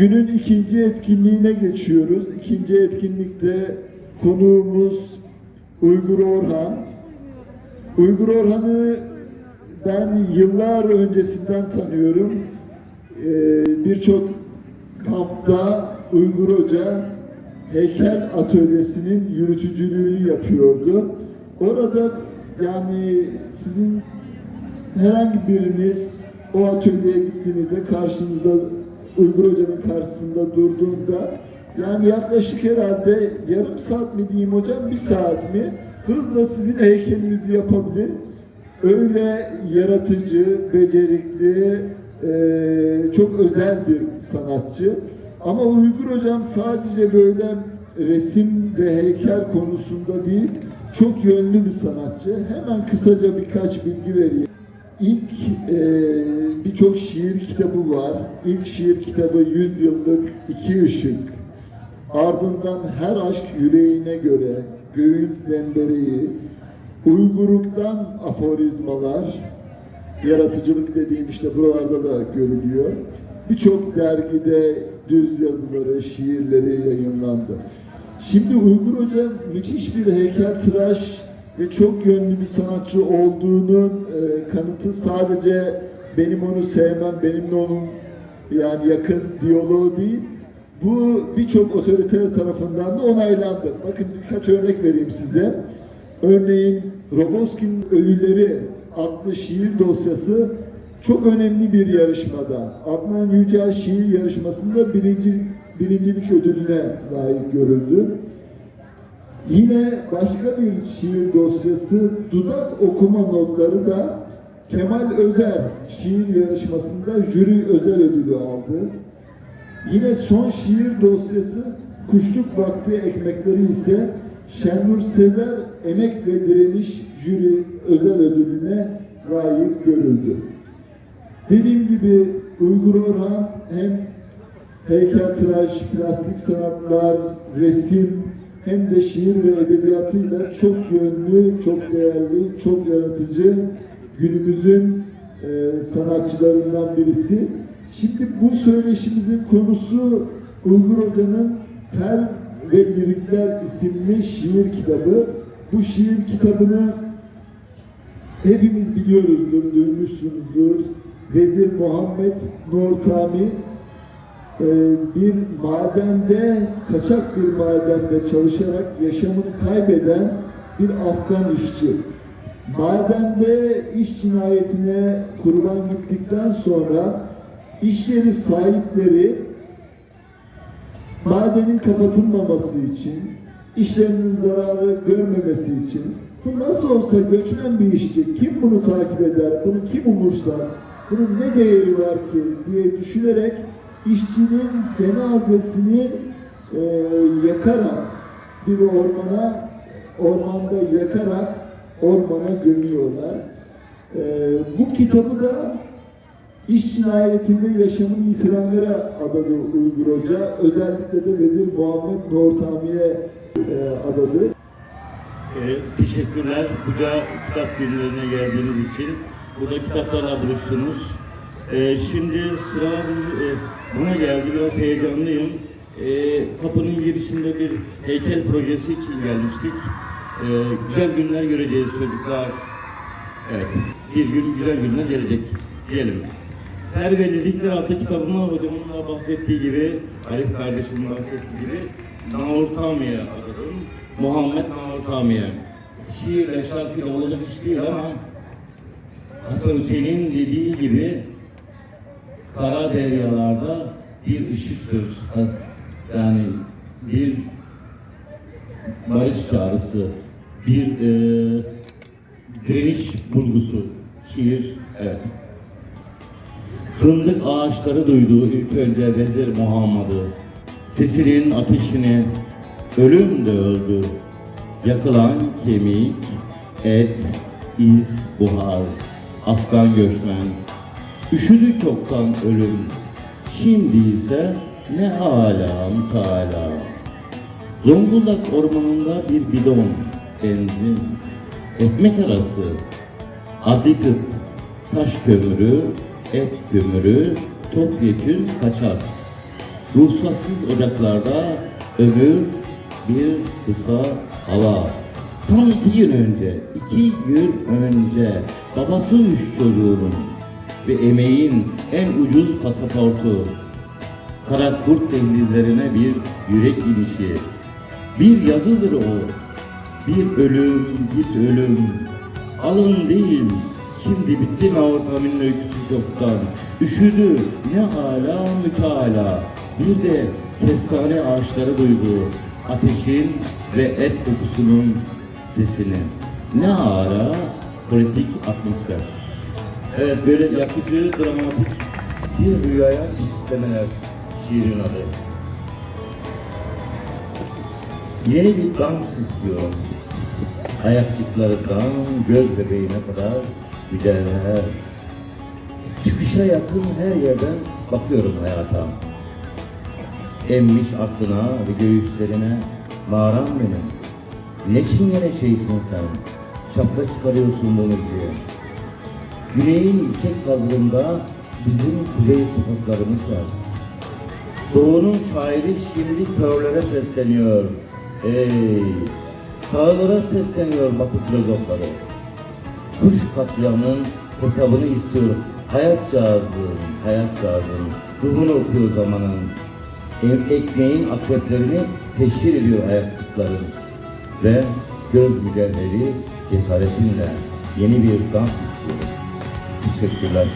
Günün ikinci etkinliğine geçiyoruz. İkinci etkinlikte konuğumuz Uygur Orhan. Uygur Orhan'ı ben yıllar öncesinden tanıyorum. Ee, Birçok kampta Uygur Hoca heykel atölyesinin yürütücülüğünü yapıyordu. Orada yani sizin herhangi biriniz o atölyeye gittiğinizde karşınızda Uygur Hoca'nın karşısında durduğunda yani yaklaşık herhalde yarım saat mi diyeyim hocam bir saat mi hızla sizin heykelinizi yapabilir. Öyle yaratıcı, becerikli, eee, çok özel bir sanatçı. Ama Uygur hocam sadece böyle resim ve heykel konusunda değil, çok yönlü bir sanatçı. Hemen kısaca birkaç bilgi vereyim. İlk eee, birçok şiir kitabı var. İlk şiir kitabı 100 yıllık iki ışık. Ardından her aşk yüreğine göre, göğün zembereği, uyguruktan aforizmalar, yaratıcılık dediğim işte buralarda da görülüyor. Birçok dergide düz yazıları, şiirleri yayınlandı. Şimdi Uygur Hoca müthiş bir heykeltıraş ve çok yönlü bir sanatçı olduğunun e, kanıtı sadece benim onu sevmem, benimle onun yani yakın diyaloğu değil. Bu birçok otorite tarafından da onaylandı. Bakın birkaç örnek vereyim size. Örneğin Roboski'nin Ölüleri adlı şiir dosyası çok önemli bir yarışmada. Adnan Yücel şiir yarışmasında birinci, birincilik ödülüne layık görüldü. Yine başka bir şiir dosyası dudak okuma notları da Kemal Özer şiir yarışmasında jüri özel ödülü aldı. Yine son şiir dosyası Kuşluk Vakti Ekmekleri ise Şenur Sezer Emek ve Direniş Jüri Özel Ödülüne layık görüldü. Dediğim gibi Uygur Orhan hem heykeltıraş, plastik sanatlar, resim hem de şiir ve edebiyatıyla çok yönlü, çok değerli, çok yaratıcı günümüzün e, sanatçılarından birisi. Şimdi bu söyleşimizin konusu Uygur Hoca'nın Tel ve Lirikler isimli şiir kitabı. Bu şiir kitabını hepimiz biliyoruzdur, duymuşsunuzdur. Vezir Muhammed Nortami e, bir madende, kaçak bir madende çalışarak yaşamını kaybeden bir Afgan işçi. Madende iş cinayetine kurban gittikten sonra iş yeri sahipleri madenin kapatılmaması için, işlerinin zararı görmemesi için bu nasıl olsa göçmen bir işçi, kim bunu takip eder, bunu kim umursar, bunun ne değeri var ki diye düşünerek işçinin cenazesini e, yakarak bir ormana, ormanda yakarak ormana gömüyorlar. E, bu kitabı da İş cinayetinde yaşamını yitirenlere adadı Uygur Hoca. Özellikle de Vezir Muhammed Nortami'ye e, adadı. Ee, teşekkürler Buca Kitap Günlerine geldiğiniz için. Burada kitaplarla buluştunuz. Ee, şimdi sıra biz, e, buna geldi. Biraz heyecanlıyım. Ee, kapının girişinde bir heykel projesi için gelmiştik. Ee, güzel günler göreceğiz çocuklar. Evet, bir gün güzel günler gelecek diyelim. Terbiyelilikler adlı kitabımda hocamın da bahsettiği gibi, Arif kardeşimin bahsettiği gibi Naurtamiye adadım. Muhammed Naurtamiye. Şiirle şarkıyla olacak iş değil ama Hasan Hüseyin'in dediği gibi kara deryalarda bir ışıktır. Yani bir barış çağrısı, bir e, direniş bulgusu. Şiir, evet. Fındık ağaçları duydu ilk önce Vezir Muhammed'ı. Sesinin ateşini ölüm de öldü. Yakılan kemik, et, iz, buhar, Afgan göçmen. Üşüdü çoktan ölüm. Şimdi ise ne alam tala. Zonguldak ormanında bir bidon, benzin, ekmek arası, adli tıp, taş kömürü, et kömürü, topyekün kaçar. ruhsatsız ocaklarda ömür bir kısa hava. Tam iki gün önce, iki gün önce babası üç çocuğunun ve emeğin en ucuz pasaportu. Kara kurt denizlerine bir yürek inişi. Bir yazıdır o. Bir ölüm, git ölüm. Alın değil. Şimdi bitti Navrutamin'in öyküsü çoktan. Üşüdü. Ne hala müteala. Bir de kestane ağaçları duydu. Ateşin ve et kokusunun sesini. Ne hala politik atmosfer. Evet böyle yakıcı, dramatik bir rüyaya çeşitlemeler şiirin adı. Yeni bir dans istiyorum. Ayakçıklarından göz bebeğine kadar mücevher. Çıkışa yakın her yerden bakıyorum hayata. Emmiş aklına ve göğüslerine mağaram benim. Ne çingene şeysin sen, şapka çıkarıyorsun bu müziğe. Güneyin yüksek kaldırımda bizim kuzey sokaklarımız var. Doğu'nun şairi şimdi körlere sesleniyor. Ey! Sağlara sesleniyor batı filozofları. Kuş katliamının hesabını istiyor. Hayat cazım, hayat cazım. Ruhunu okuyor zamanın. Ekmeğin akreplerini teşhir ediyor ayaklıkların. Ve göz mücevheri cesaretinle yeni bir dans. Teşekkürler.